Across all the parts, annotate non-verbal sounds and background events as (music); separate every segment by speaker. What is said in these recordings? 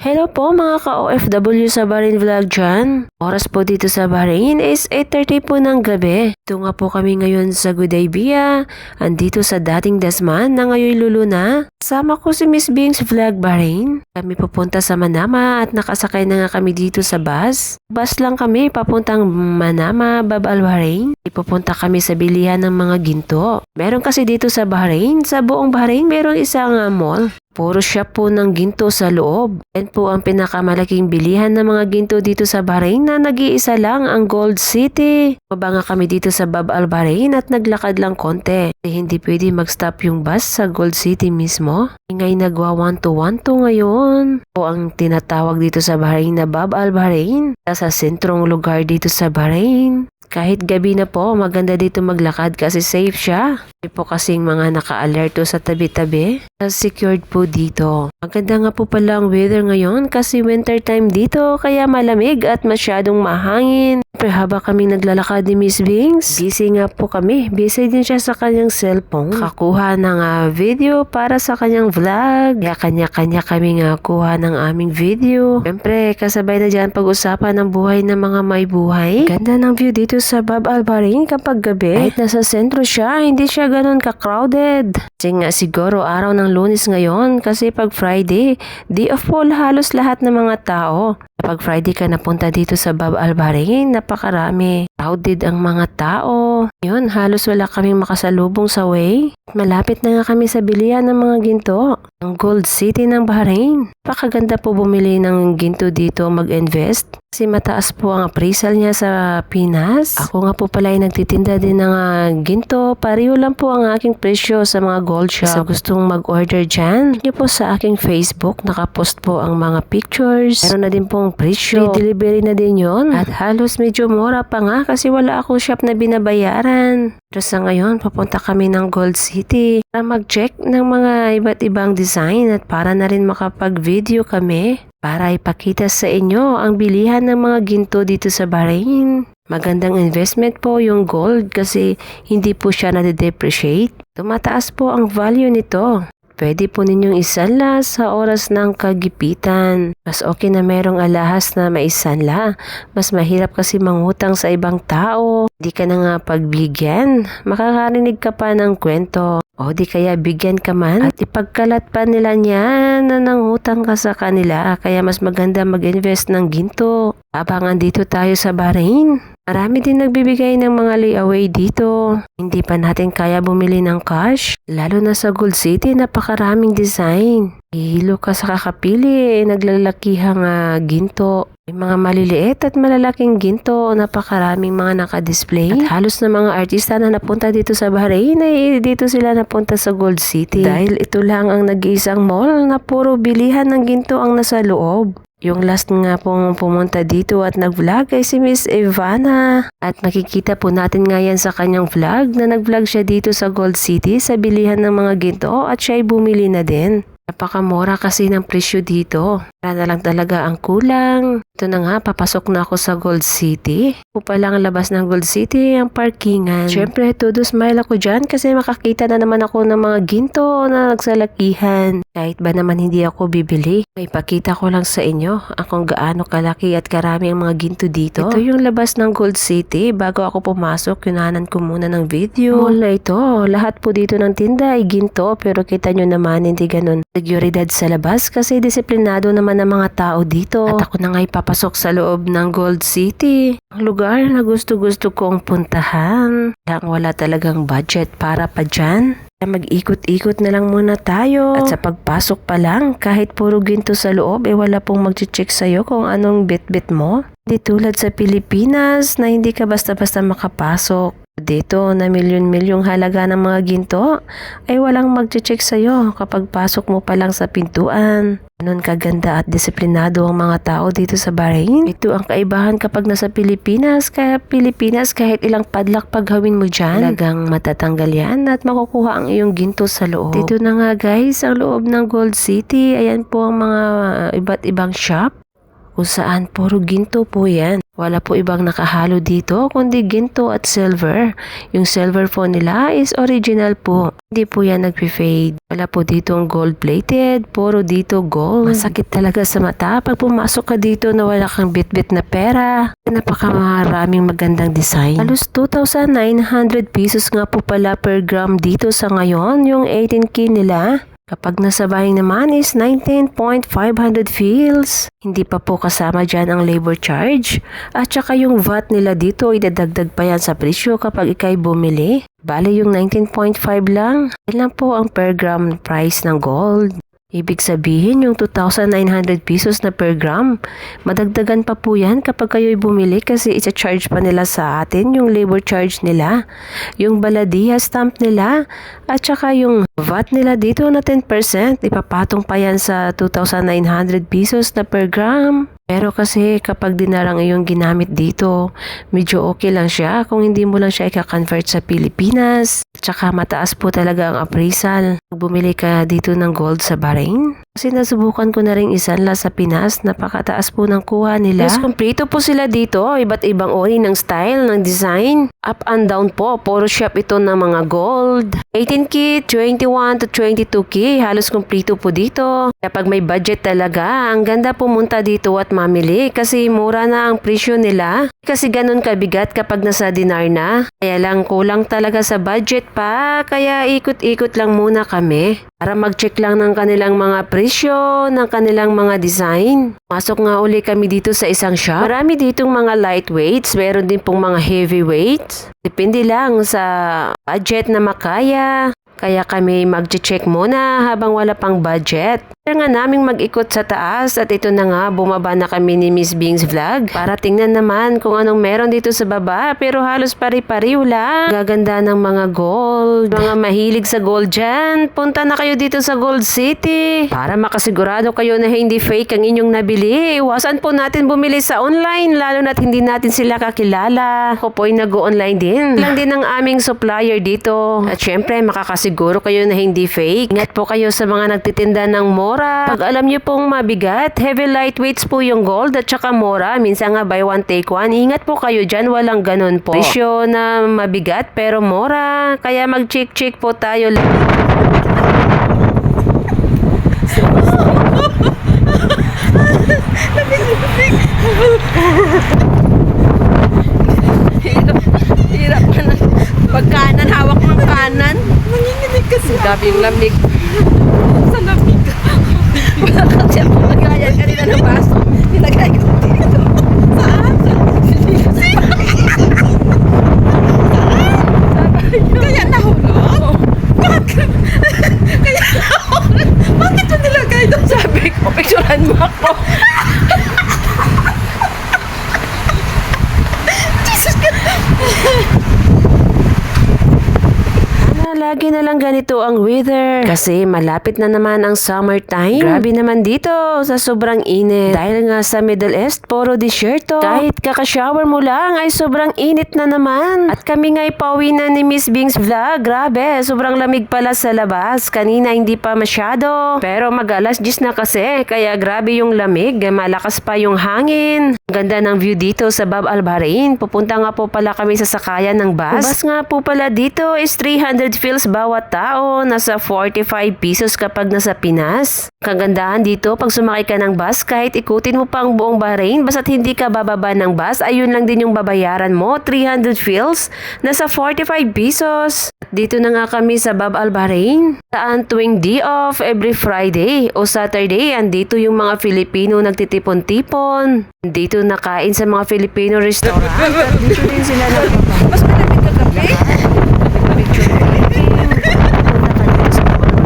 Speaker 1: Hello po mga ka-OFW sa Bahrain Vlog dyan. Oras po dito sa Bahrain is 8.30 po ng gabi. Ito nga po kami ngayon sa Gudaybia. Andito sa dating Dasman na ngayon luluna. Sama ko si Miss Bings Vlog Bahrain. Kami pupunta sa Manama at nakasakay na nga kami dito sa bus. Bus lang kami papuntang Manama, Bab al Bahrain. Ipupunta kami sa bilihan ng mga ginto. Meron kasi dito sa Bahrain, sa buong Bahrain, meron isang mall. Puro shop po ng ginto sa loob. Yan po ang pinakamalaking bilihan ng mga ginto dito sa Bahrain na nag-iisa lang ang Gold City. Baba nga kami dito sa Bab al Bahrain at naglakad lang konti. Hindi pwede mag-stop yung bus sa Gold City mismo. Ngay nagwa 1 to 1 to ngayon. Po ang tinatawag dito sa Bahrain na Bab al Bahrain. Sa sentrong lugar dito sa Bahrain. Kahit gabi na po, maganda dito maglakad kasi safe siya. May po kasing mga naka-alerto sa tabi-tabi. Secured po dito. Maganda nga po pala ang weather ngayon kasi winter time dito kaya malamig at masyadong mahangin. Pero habang kami naglalakad ni Miss Bings, busy nga po kami. Busy din siya sa kanyang cellphone. Kakuha ng ah, video para sa kanyang vlog. Kaya kanya-kanya kami nga kuha ng aming video. Siyempre, kasabay na dyan pag-usapan ng buhay ng mga may buhay. Ganda ng view dito sa Bab al Bahrain kapag gabi. Kahit nasa sentro siya, hindi siya ganun ka-crowded. Kasi nga siguro araw ng lunes ngayon kasi pag Friday, day off po halos lahat ng mga tao. Kapag Friday ka napunta dito sa Bab al Bahrain, napakarami. Crowded ang mga tao. Yun, halos wala kaming makasalubong sa way. Malapit na nga kami sa bilihan ng mga ginto. Ang Gold City ng Bahrain. Pakaganda po bumili ng ginto dito mag-invest. Kasi mataas po ang appraisal niya sa Pinas. Ako nga po pala ay nagtitinda din ng ah, ginto. Pariho lang po ang aking presyo sa mga gold shop. Sa gustong mag-order dyan, niyo po sa aking Facebook. Nakapost po ang mga pictures. Meron na din pong presyo. Free delivery na din yon At halos medyo mura pa nga kasi wala akong shop na binabayaran. Pero sa ngayon, papunta kami ng Gold City para mag-check ng mga iba't ibang design at para na rin makapag-video kami para ipakita sa inyo ang bilihan ng mga ginto dito sa Bahrain. Magandang investment po yung gold kasi hindi po siya nade-depreciate. Tumataas po ang value nito. Pwede po ninyong isanla sa oras ng kagipitan. Mas okay na merong alahas na maisanla. Mas mahirap kasi mangutang sa ibang tao. Di ka na nga pagbigyan. Makakarinig ka pa ng kwento. O di kaya bigyan ka man at ipagkalat pa nila niya na nangutang ka sa kanila kaya mas maganda mag-invest ng ginto. Habang andito tayo sa Bahrain, marami din nagbibigay ng mga layaway dito. Hindi pa natin kaya bumili ng cash, lalo na sa Gold City napakaraming design. Hihilo ka sa kakapili, naglalakihang ah, ginto. May mga maliliit at malalaking ginto, napakaraming mga nakadisplay. At halos na mga artista na napunta dito sa Bahrain ay dito sila napunta sa Gold City. Dahil ito lang ang nag-iisang mall na puro bilihan ng ginto ang nasa loob. Yung last nga pong pumunta dito at nag-vlog ay si Miss Ivana. At makikita po natin nga yan sa kanyang vlog na nag-vlog siya dito sa Gold City sa bilihan ng mga ginto at siya ay bumili na din. Napakamura kasi ng presyo dito. Para na lang talaga ang kulang. Ito na nga, papasok na ako sa Gold City. Ako pa lang ang labas ng Gold City, ang parkingan. Siyempre, todo smile ako dyan kasi makakita na naman ako ng mga ginto na nagsalakihan. Kahit ba naman hindi ako bibili, may pakita ko lang sa inyo ang kung gaano kalaki at karami ang mga ginto dito. Ito yung labas ng Gold City. Bago ako pumasok, yunanan ko muna ng video. Mall na ito. Lahat po dito ng tinda ay ginto pero kita nyo naman hindi ganun seguridad sa labas kasi disiplinado naman ang mga tao dito. At ako na nga ipapasok sa loob ng Gold City. Lugar na gusto-gusto kong puntahan. Lang wala talagang budget para pa dyan. Mag-ikot-ikot na lang muna tayo. At sa pagpasok pa lang, kahit puro ginto sa loob, eh wala pong mag-check sa'yo kung anong bit-bit mo. Hindi tulad sa Pilipinas na hindi ka basta-basta makapasok. Dito na milyon-milyong halaga ng mga ginto ay walang mag-check sa'yo kapag pasok mo pa lang sa pintuan. Ganon kaganda at disiplinado ang mga tao dito sa Bahrain. Ito ang kaibahan kapag nasa Pilipinas. Kaya Pilipinas kahit ilang padlak paghawin mo dyan, talagang matatanggal yan at makukuha ang iyong ginto sa loob. Dito na nga guys, ang loob ng Gold City. Ayan po ang mga iba't ibang shop. Kung saan puro ginto po yan. Wala po ibang nakahalo dito kundi ginto at silver. Yung silver po nila is original po. Hindi po yan nagpe-fade. Wala po dito ang gold plated, puro dito gold. Masakit talaga sa mata pag pumasok ka dito na wala kang bit-bit na pera. Napakamaraming magandang design. Halos 2,900 pesos nga po pala per gram dito sa ngayon yung 18K nila. Kapag nasa bahay naman is 19.500 feels. Hindi pa po kasama dyan ang labor charge. At saka yung VAT nila dito idadagdag pa yan sa presyo kapag ikay bumili. Bale yung 19.5 lang. Yan lang po ang per gram price ng gold. Ibig sabihin yung 2,900 pesos na per gram. Madagdagan pa po yan kapag kayo'y bumili kasi isa-charge pa nila sa atin yung labor charge nila, yung baladiya stamp nila, at saka yung VAT nila dito na 10%. Ipapatong pa yan sa 2,900 pesos na per gram. Pero kasi kapag dinarang iyong ginamit dito, medyo okay lang siya kung hindi mo lang siya ika-convert sa Pilipinas. Tsaka mataas po talaga ang appraisal. Bumili ka dito ng gold sa Bahrain. Kasi nasubukan ko na rin isanla sa Pinas, napakataas po ng kuha nila. Yes, kompleto po sila dito, iba't ibang uri ng style, ng design. Up and down po, puro shop ito ng mga gold. 18K, 21 to 22K, halos kompleto po dito. Kapag may budget talaga, ang ganda pumunta dito at mamili kasi mura na ang presyo nila. Kasi ganun kabigat kapag nasa dinar na. Kaya lang kulang talaga sa budget pa, kaya ikot-ikot lang muna kami. Para mag-check lang ng kanilang mga presyo, ng kanilang mga design. Masok nga uli kami dito sa isang shop. Marami ditong mga lightweights, meron din pong mga heavyweights. Depende lang sa budget na makaya. Kaya kami mag-check muna habang wala pang budget. Kaya nga naming mag-ikot sa taas at ito na nga bumaba na kami ni Miss Bing's vlog para tingnan naman kung anong meron dito sa baba pero halos pari-pariw lang. Gaganda ng mga gold. Mga mahilig sa gold dyan, punta na kayo dito sa Gold City para makasigurado kayo na hindi fake ang inyong nabili. Iwasan po natin bumili sa online lalo na't hindi natin sila kakilala. Ako po'y nag-online din. Lang din ang aming supplier dito. At syempre makakasiguro kayo na hindi fake. Ingat po kayo sa mga nagtitinda ng mora. Pag alam nyo pong mabigat, heavy lightweights po yung gold at saka mora. Minsan nga buy one take one. Ingat po kayo dyan, walang ganun po. Presyo na mabigat pero mora. Kaya mag-check-check po tayo.
Speaker 2: Hirap (laughs) ka na. Pag kanan, hawak ang kanan. Nanginginig kasi. Gabi yung lamig. Sa lamig. Wala kasi ako magayan kanina ng baso. Nilagay ko dito. Saan? Kaya nahulog? Bakit ka? Kaya nahulog? Bakit mo nilagay doon? Sabi ko, picturean mo ako. Jesus ka.
Speaker 1: Ah, lagi na lang ganito ang weather. Kasi malapit na naman ang summertime. Grabe naman dito sa sobrang init. Dahil nga sa Middle East, puro disyerto. Kahit kakashower mo lang ay sobrang init na naman. At kami nga'y pauwi na ni Miss Bing's vlog. Grabe, sobrang lamig pala sa labas. Kanina hindi pa masyado. Pero mag alas 10 na kasi. Kaya grabe yung lamig. Malakas pa yung hangin. Ang ganda ng view dito sa Bab al Bahrain. Pupunta nga po pala kami sa sakayan ng bus. Bus nga po pala dito is 300 fills bawat tao. Nasa 45 pesos kapag nasa Pinas. Kagandahan dito pag sumakay ka ng bus kahit ikutin mo pa ang buong Bahrain basta't hindi ka bababa ng bus ayun lang din yung babayaran mo 300 fills nasa 45 pesos. Dito na nga kami sa Bab al Bahrain. Saan tuwing day off every Friday o Saturday andito yung mga Filipino nagtitipon-tipon. Dito nakain sa mga Filipino restaurant. Dito din sila nagpapahal.
Speaker 2: Mas malamig ka gabi?
Speaker 1: Picture taking. Punta ka dito sa Bab al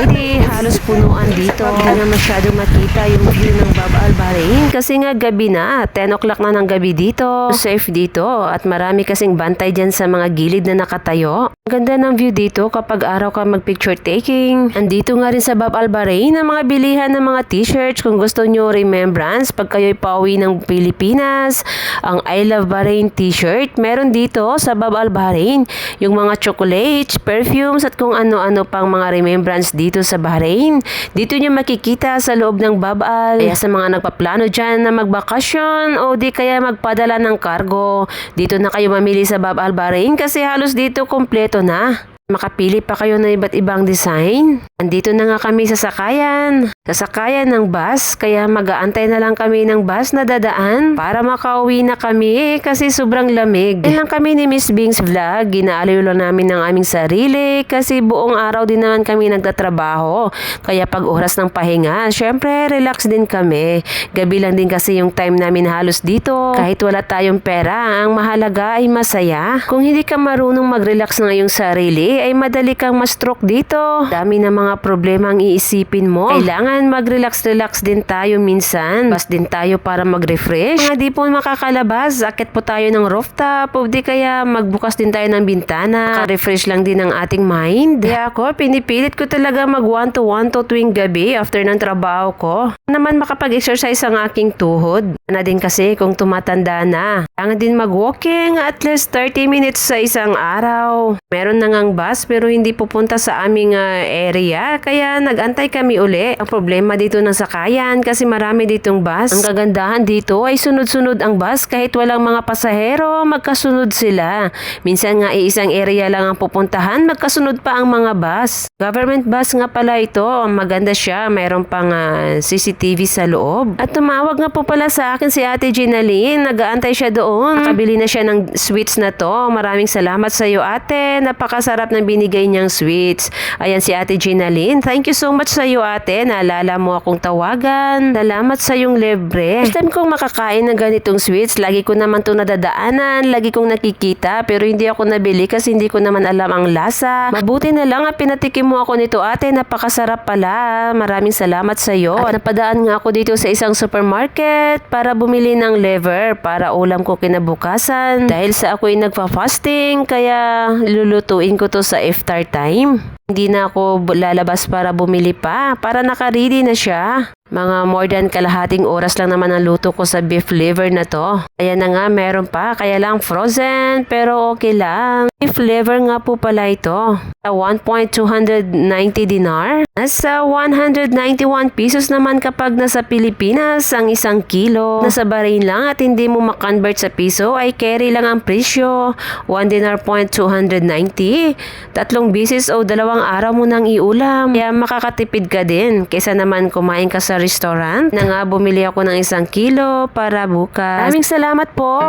Speaker 1: Bahrain ng Friday. Halos punuan dito. Hindi na masyado makita yung view ng Bab al Bahrain. Kasi nga gabi na. 10 o'clock na ng gabi dito. Safe dito. At marami kasing bantay dyan sa mga gilid na nakatayo. Ang ganda ng view dito kapag araw ka mag-picture taking. Andito nga rin sa Bab al Bahrain ang mga bilihan ng mga t-shirts kung gusto nyo remembrance pag kayo'y pauwi ng Pilipinas. Ang I Love Bahrain t-shirt meron dito sa Bab al Bahrain. Yung mga chocolates, perfumes at kung ano-ano pang mga remembrance dito sa Bahrain. Bahrain. Dito nyo makikita sa loob ng Babal. Kaya sa mga nagpaplano dyan na magbakasyon o di kaya magpadala ng cargo, dito na kayo mamili sa Babal Bahrain kasi halos dito kompleto na. Makapili pa kayo ng iba't ibang design. Andito na nga kami sa sakayan. Sa sakayan ng bus, kaya mag-aantay na lang kami ng bus na dadaan para makauwi na kami kasi sobrang lamig. Yan lang kami ni Miss Bing's vlog. Ginaaliw lang namin ng aming sarili kasi buong araw din naman kami nagtatrabaho. Kaya pag oras ng pahinga, syempre relax din kami. Gabi lang din kasi yung time namin halos dito. Kahit wala tayong pera, ang mahalaga ay masaya. Kung hindi ka marunong mag-relax ng iyong sarili, ay madali kang ma-stroke dito. Dami na mga problema ang iisipin mo. Kailangan mag-relax-relax din tayo minsan. Bas din tayo para mag-refresh. Mga di po makakalabas, akit po tayo ng rooftop o di kaya magbukas din tayo ng bintana. Maka-refresh lang din ang ating mind. Kaya ako, pinipilit ko talaga mag one to one to tuwing gabi after ng trabaho ko. Naman makapag-exercise ang aking tuhod. Na din kasi kung tumatanda na. Kailangan din mag-walking at least 30 minutes sa isang araw. Meron na ngang bus pero hindi pupunta sa aming ah, area kaya nagantay kami uli. Ang problema dito ng sakayan kasi marami ditong bus. Ang kagandahan dito ay sunod-sunod ang bus kahit walang mga pasahero, magkasunod sila. Minsan nga iisang area lang ang pupuntahan, magkasunod pa ang mga bus. Government bus nga pala ito, maganda siya, mayroon pang ah, CCTV sa loob. At tumawag nga po pala sa akin si Ate Ginaline, nag-aantay siya doon. Nakabili na siya ng sweets na to. Maraming salamat sa iyo ate, napakasarap ng binigay niyang sweets. Ayan si Ate Ginaline, thank you so much sa iyo ate, naalala mo akong tawagan. Salamat sa iyong libre. First time kong makakain ng ganitong sweets, lagi ko naman to nadadaanan, lagi kong nakikita, pero hindi ako nabili kasi hindi ko naman alam ang lasa. Mabuti na lang at pinatikim mo ako nito ate, napakasarap pala. Maraming salamat sa iyo. At napadaan nga ako dito sa isang supermarket para bumili ng lever para ulam ko kinabukasan. Dahil sa ako'y nagpa-fasting, kaya lulutuin ko to sa iftar time. Hindi na ako lalabas para bumili pa, para nakaready na siya. Mga more than kalahating oras lang naman ang luto ko sa beef liver na to. Kaya na nga, meron pa. Kaya lang frozen, pero okay lang. Beef liver nga po pala ito. Sa 1.290 dinar. Nasa 191 pesos naman kapag nasa Pilipinas ang isang kilo. Nasa Bahrain lang at hindi mo makonvert sa piso ay carry lang ang presyo. 1 dinar point 290. Tatlong bisis o dalawang araw mo nang iulam. Kaya makakatipid ka din kaysa naman kumain ka sa restaurant na nga bumili ako ng isang kilo para bukas. Maraming salamat po!